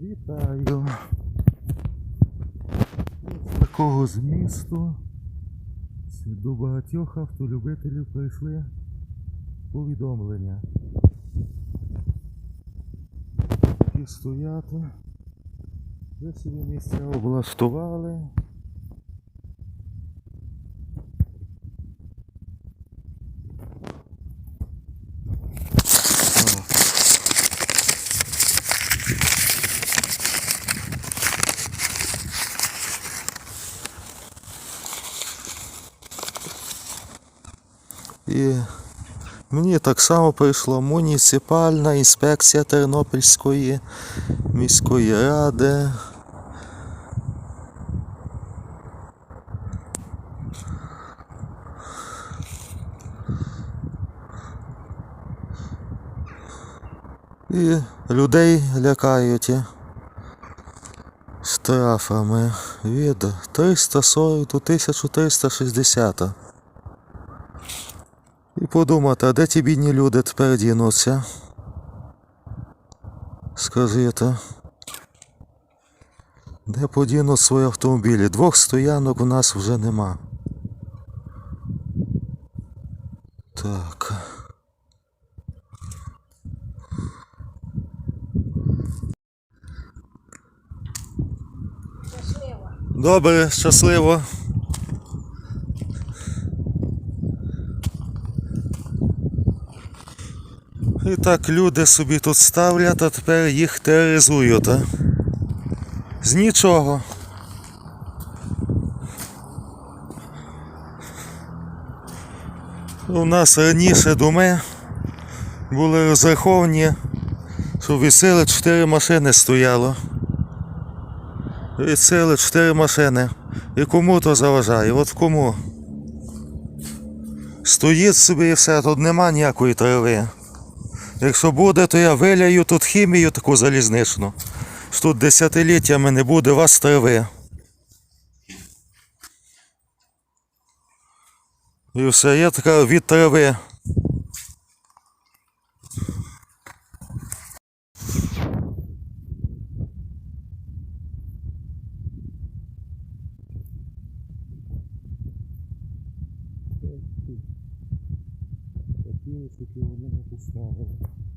Вітаю. З такого змісту до багатьох автолюбителів прийшли повідомлення. Які стояти. Ви собі місця облаштували. І мені так само прийшла муніципальна інспекція Тернопільської міської ради. І людей лякають штрафами від 340 до 1360. Подумати, а де ті бідні люди тепер дінуться? Скажіть. Де подінуть свої автомобілі? Двох стоянок у нас вже нема. Так. Добре, щасливо. І так люди собі тут ставлять, а тепер їх тероризують. А? З нічого. У нас раніше доми були розраховані, що від сили 4 машини стояло. Від сили 4 машини. І кому то заважає? От кому? Стоїть собі і все, тут нема ніякої трави. Якщо буде, то я виляю тут хімію таку залізничну. Що тут десятиліттями не буде вас трави. І все, є така від трави. Такі, які beautiful beautiful star.